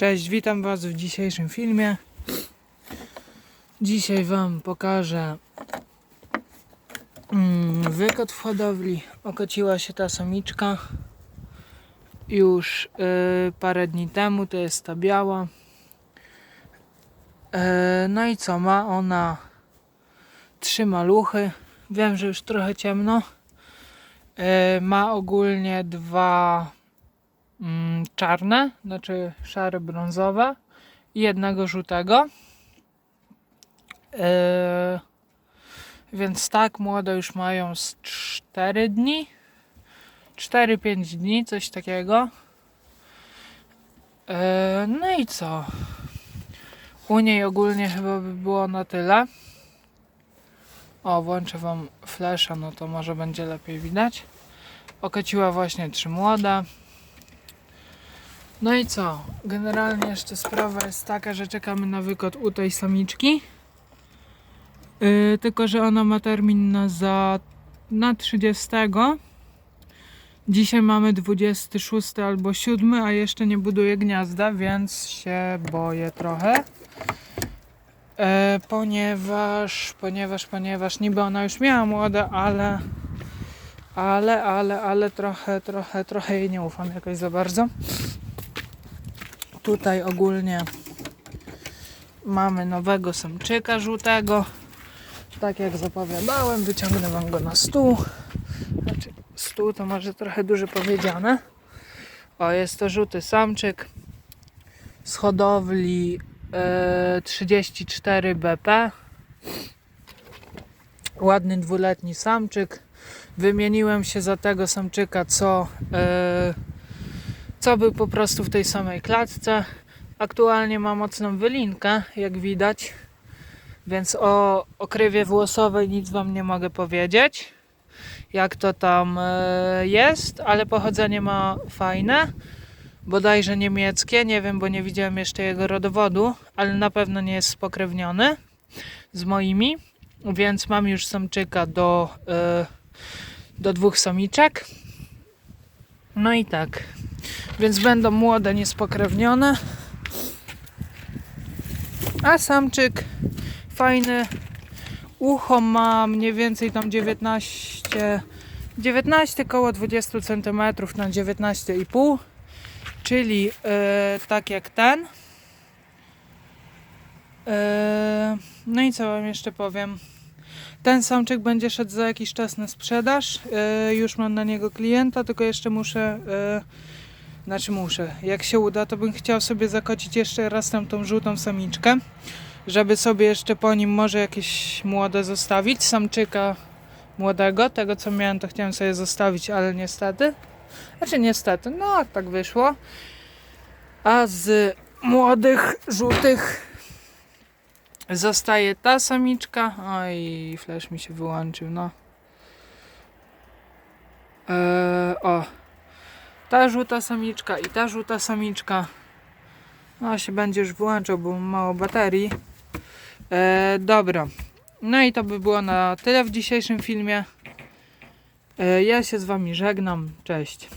Cześć, witam Was w dzisiejszym filmie. Dzisiaj Wam pokażę mm, wykot w hodowli. Okociła się ta samiczka już y, parę dni temu, to jest ta biała. E, no i co, ma ona trzy maluchy. Wiem, że już trochę ciemno. E, ma ogólnie dwa mm, czarne, znaczy szare brązowe i jednego żółtego. E, więc tak, młode już mają z 4 dni. 4-5 dni, coś takiego. E, no i co? U niej ogólnie chyba by było na tyle. O, włączę wam flasha, no to może będzie lepiej widać. Okociła właśnie trzy młoda. No i co? Generalnie jeszcze sprawa jest taka, że czekamy na wykot u tej samiczki. Yy, tylko, że ona ma termin na, za, na 30. Dzisiaj mamy 26 albo 7, a jeszcze nie buduje gniazda, więc się boję trochę. E, ponieważ, ponieważ, ponieważ niby ona już miała młode, ale, ale, ale, ale trochę, trochę, trochę jej nie ufam jakoś za bardzo. Tutaj ogólnie mamy nowego samczyka żółtego. Tak jak zapowiadałem, wyciągnę wam go na stół. Znaczy, stół to może trochę dużo powiedziane. O, jest to żółty samczyk z hodowli e, 34 BP. Ładny dwuletni samczyk. Wymieniłem się za tego samczyka, co, e, co był po prostu w tej samej klatce. Aktualnie ma mocną wylinkę, jak widać. Więc o okrywie włosowej nic Wam nie mogę powiedzieć, jak to tam e, jest, ale pochodzenie ma fajne bodajże niemieckie, nie wiem, bo nie widziałem jeszcze jego rodowodu, ale na pewno nie jest spokrewniony z moimi, więc mam już samczyka do, e, do dwóch samiczek. No i tak, więc będą młode, niespokrewnione. A samczyk fajny. Ucho ma mniej więcej tam 19, 19 koło 20 cm na 19,5 czyli e, tak jak ten. E, no i co wam jeszcze powiem? Ten samczyk będzie szedł za jakiś czas na sprzedaż. E, już mam na niego klienta, tylko jeszcze muszę. E, znaczy muszę. Jak się uda, to bym chciał sobie zakocić jeszcze raz tam tą żółtą samiczkę, żeby sobie jeszcze po nim może jakieś młode zostawić. Samczyka młodego, tego co miałem, to chciałem sobie zostawić, ale niestety. Znaczy niestety, no tak wyszło. A z młodych, żółtych zostaje ta samiczka. Oj, flash mi się wyłączył, no. Eee, o. Ta żółta samiczka i ta żółta samiczka. No się będzie już wyłączał, bo mało baterii. Eee, dobra. No i to by było na tyle w dzisiejszym filmie. E, Ja się z Wami żegnam. Cześć.